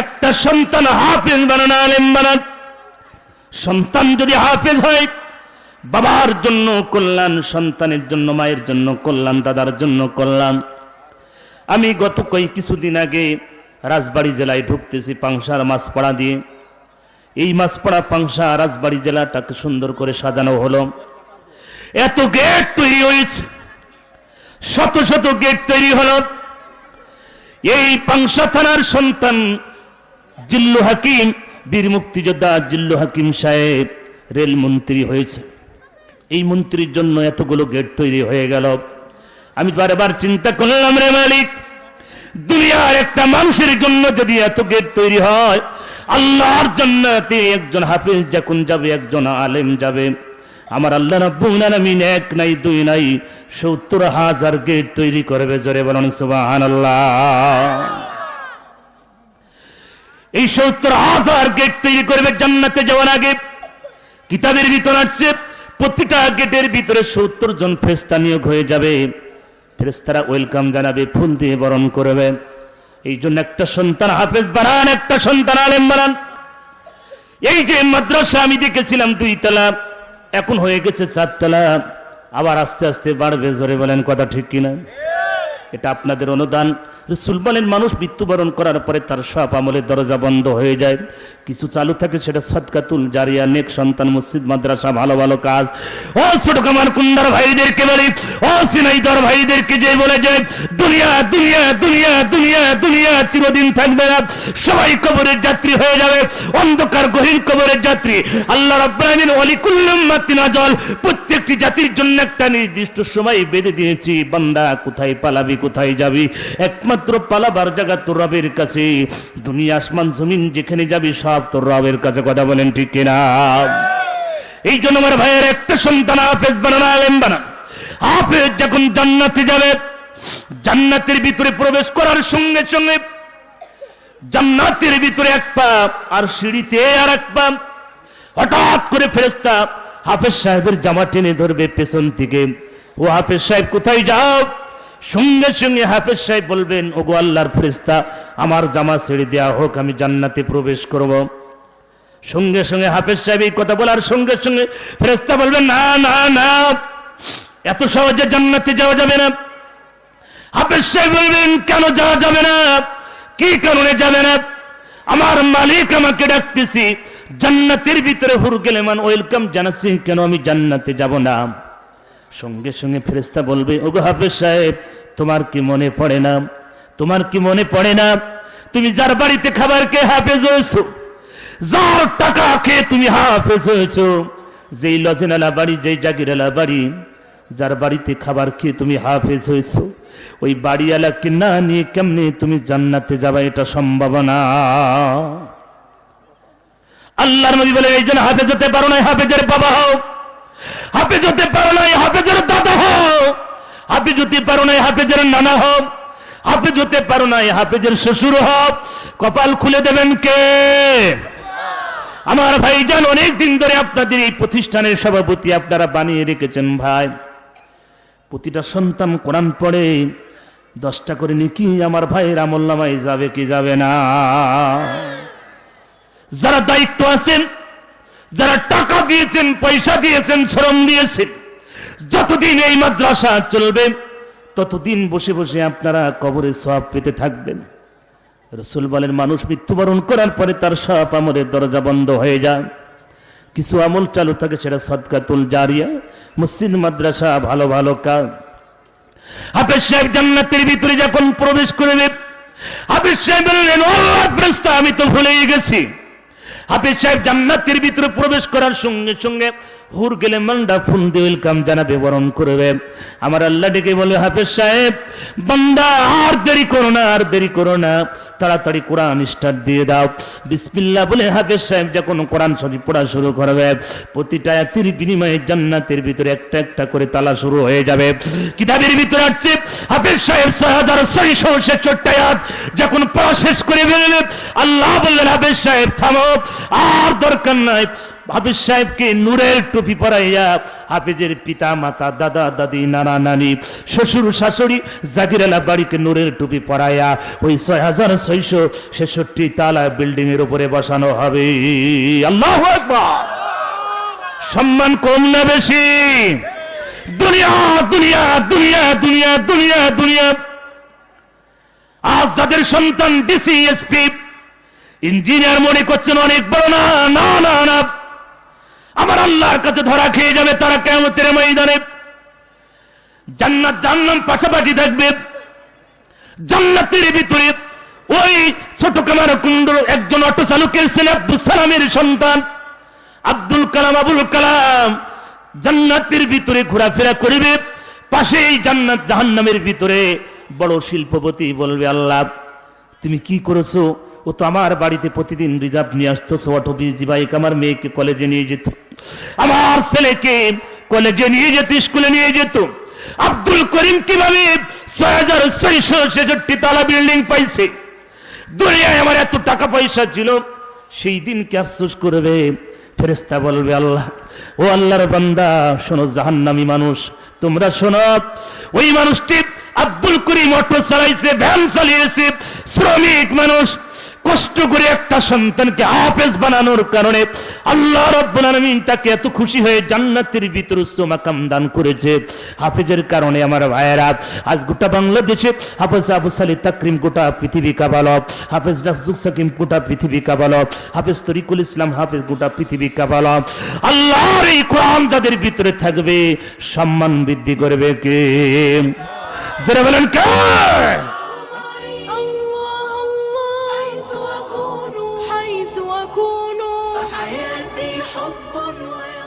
একটা সন্তান হাফেজ বানান, আলেম বানান। সন্তান যদি হাফেজ হয়, বাবার জন্য কল্যাণ, সন্তানের জন্য, মায়ের জন্য কল্যাণ, দাদার জন্য কল্যাণ। আমি গত কয়েক কিছুদিন আগে রাজবাড়ী জেলায় ঢুকতেছি পাংশার মাছপাড়া দিয়ে। এই মাছপাড়া পাংশা রাজবাড়ী জেলাটাকে সুন্দর করে সাজানো হলো। এত গেট তৈরি হয়েছে। শত শত গেট তৈরি হলো। এই পাংশা থানার সন্তান জিল্লু হাকিম, বীর মুক্তিযোদ্ধা জিল্লু হাকিম সাহেব রেল মন্ত্রী হয়েছে। এই মন্ত্রীর জন্য এতগুলো গেট তৈরি হয়ে গেল। আমি বারবার চিন্তা করলাম, রে মালিক, দুনিয়ার একটা মানুষের জন্য যদি এত গেট তৈরি হয়, আল্লাহর জন্যতে একজন হাফিজ যখন যাবে, একজন আলেম যাবে আমার আল্লাহ রাব্বুল এক নাই, দুই নাই, সত্তর হাজার গেট তৈরি করবে, জোরে বলুন সুবহানাল্লাহ। এই সত্তর হাজার গেট তৈরি করবে জান্নাতে যাওয়ার আগে কিতাবের ভিতর আছে প্রতিটা গেটের ভিতরে সত্তর জন ফেরেশতা নিয়োগ হয়ে যাবে। ফেরেশতারা ওয়েলকাম জানাবে, ফুল দিয়ে বরণ করবে। এই জন্য একটা সন্তান হাফেজ বানান, একটা সন্তান আলেম বানান। এই যে মাদ্রাসা আমি দেখেছিলাম দুই তলা এখন হয়ে গেছে চারতলা আবার আস্তে আস্তে বাড়বে, জোরে বলেন কথা ঠিক কিনা? এটা আপনাদের অনুদান। রসুল বলেন, মানুষ মৃত্যুবরণ করার পরে তার সব আমলের দরজা বন্ধ হয়ে যায়। কিছু চালু থাকে, সেটা সদকাতুল জারিয়া, নেক সন্তান, মসজিদ, মাদ্রাসা, ভালো ভালো কাজ। ও ছোট কামার কুন্ডার ভাইদেরকে বলি, ও সিনাইদর ভাইদেরকে যে বলে যে, দুনিয়া দুনিয়া দুনিয়া দুনিয়া দুনিয়া চিরদিন থাকবে না। সবাই কবরের যাত্রী হয়ে যাবে, অন্ধকার গহীন কবরের যাত্রী। আল্লাহ রাব্বানিন ওয়ালিকুল্লুম মাতিনা জল প্রত্যেকটি জাতির জন্য একটা নির্দিষ্ট সময় বেঁধে দিয়েছি। বান্দা, কোথায় পালাবি, কোথায় যাবি? একমাত্র পালাবার জায়গা তোর রবের কাছে। দুনিয়া, আসমান, জমিন, যেখানে যাবি, সব তোর রবের কাছে। কথা বলেন ঠিক কিনা? এই জন্য আমার ভাইয়ের একটা সন্তান হাফেজ বানানো, আলেম বানা হাফেজ যখন জান্নাতে যাবে, জান্নাতের ভিতরে প্রবেশ করার সঙ্গে সঙ্গে জান্নাতের ভিতরে এক পা আর সিঁড়িতে আর এক পা। হঠাৎ করে ফেরেস্তা হাফেজ সাহেবের জামা টেনে ধরবে পেছন থেকে। ও হাফেজ সাহেব, কোথায় যাও? সঙ্গে সঙ্গে হাফেজ সাহেব বলবেন, ওগো আল্লাহর ফেরেস্তা আমার জামা ছেড়ে দেওয়া হোক, আমি জান্নাতে প্রবেশ করব। সঙ্গে সঙ্গে হাফেজ সাহেব এই কথা বলার সঙ্গে সঙ্গে ফেরেস্তা বলবেন, না না না, এত সহজে জান্নাতে যাওয়া যাবে না। হাফেজ সাহেব বলবেন, কেন যাওয়া যাবে না? কি কারণে যাবে না? আমার মালিক আমাকে ডাকতেছি জান্নাতের ভিতরে হুর গেলে মান, ওয়েলকাম জানাচ্ছি, কেন আমি জান্নাতে যাব না? সঙ্গে সঙ্গে ফেরেস্তা বলবে, ওগো হাফেজ সাহেব, তোমার কি মনে পড়ে না? তোমার কি মনে পড়ে না? তুমি যার বাড়িতে খাবার কে হাফেজ হয়েছো, যার টাকা খেয়ে তুমি হাফেজ হয়েছো, যেই লজেনালা বাড়ি, যেই জাগিরালা বাড়ি, যার বাড়িতে খাবার খেয়ে তুমি হাফেজ হয়েছো, ওই বাড়িওয়ালাকে না নিয়ে কেমনে তুমি জান্নাতে যাবা, এটা সম্ভব না আল্লাহর নবী বলে, এই জন্য হাফেজ হতে পারো না হাফেজের বাবা হও। হাফেজ হতে পারো না হাফেজের দাদা হও। হাফেজ হতে পারো না হাফেজের নানা হও। হাফেজ হতে পারো না হাফেজের শ্বশুর হও। কপাল খুলে দেবেন কে? আমার ভাই ভাইজান অনেক দিন ধরে আপনাদের এই প্রতিষ্ঠানের সভাপতি আপনারা বানিয়ে রেখেছেন ভাই। প্রতিটা সন্তান কোরআন পড়ে, দশটা করে নাকি আমার ভাইয়ের আমল নামায় যাবে কি যাবে না? যারা দায়িত্ব আছেন যারা টাকা দিয়েছেন পয়সা দিয়েছেন শ্রম দিয়েছেন যতদিন এই মাদ্রাসা চলবে ততদিন বসে বসে আপনারা কবরে সব পেতে থাকবেন। রসুল বলেন মানুষ মৃত্যুবরণ করার পরে তার সব আমলের দরজা বন্ধ হয়ে যায়। কিছু আমল চালু থাকে সেটা সদকাতুল জারিয়া মসজিদ মাদ্রাসা ভালো ভালো কাজ। হাফেজ সাহেব জান্নাতের ভিতরে যখন প্রবেশ করে করবে হাফেজ সাহেব বললেন "ও ফেরেশতা, আমি তো ভুলেই গেছি। হাফেজ সাহেব জান্নাতের ভিতরে প্রবেশ করার সঙ্গে সঙ্গে হুর গেলে মান্ডা ফুল দিয়ে ওয়েলকাম জানাবে, বরণ করবে। আমার আল্লাহ ডেকে বলে, হাফেজ সাহেব, বান্দা, আর দেরি করো না, আর দেরি করো না। তাড়াতাড়ি কোরআন স্টার্ট দিয়ে দাও। বিসমিল্লাহ বলে হাফেজ সাহেব যখন কোরআন শরীফ পড়া শুরু করবে, প্রতিটা আয়াতের বিনিময়ে জান্নাতের ভিতরে একটা একটা করে তালা শুরু হয়ে যাবে। কিতাবের ভিতরে আসছে, হাফেজ সাহেব ছয় হাজার ছয়শো ছেষট্টি আয়াত। যখন পড়া শেষ করে বেরোলেন আল্লাহ বললেন, হাফেজ সাহেব, থামো। আর দরকার নাই। হাফিজ সাহেবকে নূরের টুপি পরাইয়া হাফিজের পিতা মাতা দাদা, দাদি, নানা, নানি, শ্বশুর, শাশুড়ি জাকিরালা বাড়িকে নূরের টুপি পরাইয়া ওই ছয় হাজার ছয়শো ছেষট্টি তালা বিল্ডিং এর উপরে বসানো হবে। আল্লাহ সম্মান কম না বেশি? দুনিয়া দুনিয়া দুনিয়া দুনিয়া দুনিয়া দুনিয়া। আজ যাদের সন্তান ডিসি এসপি ইঞ্জিনিয়ার মনে করছেন অনেক বড় না না না না। আমার আল্লাহর কাছে ধরা খেয়ে যাবে তারা কেমতের ময়দানে। জান্নাত জান্নাম পাশাপাশি থাকবে। জান্নাতের ভিতরে ওই ছোট কামার কুণ্ড একজন অটো চালকের ছেলে আব্দুল সালামের সন্তান। আব্দুল কালাম, আবুল কালাম জান্নাতের ভিতরে ঘোরাফেরা করিবে। পাশেই জান্নাত জাহান্নামের ভিতরে বড় শিল্পপতি বলবে, আল্লাহ, তুমি কি করেছ? ও তো আমার বাড়িতে প্রতিদিন রিজার্ভ নিয়ে আসতো অটো বিজি বাইক আমার মেয়েকে কলেজে নিয়ে যেত। আমার ছেলেকে কলেজে নিয়ে যেত, স্কুলে নিয়ে যেত। আব্দুল করিম কীভাবে হাজার তালা বিল্ডিং পাইছে? দুনিয়ায় আমার এত টাকা পয়সা ছিল, সেই দিনকে আফসোস করবে? ফেরেস্তা বলবে, আল্লাহ, ও আল্লাহর বান্দা, শোনো, জাহান্নামী মানুষ, তোমরা শোনো, ওই মানুষটি আব্দুল করিম অটো চালাইছে, ভ্যান চালিয়েছে, শ্রমিক মানুষ কষ্ট করে একটা সন্তানকে হাফেজ বানানোর কারণে আল্লাহ রব্বুল তাকে এত খুশি হয়ে জান্নাতের ভিতর মাকাম দান করেছে। হাফেজের কারণে আমার ভাইয়েরা, আজ গোটা বাংলাদেশে হাফেজ আবু সালি তাকরিম গোটা পৃথিবী কাবালক হাফেজ নাসুক সাকিম গোটা পৃথিবী কাবালক হাফেজ তরিকুল ইসলাম হাফেজ গোটা পৃথিবী কাবালক আল্লাহর এই কোরআন যাদের ভিতরে থাকবে, সম্মান বৃদ্ধি করবে কে? যারা বলেন কে? حب ويا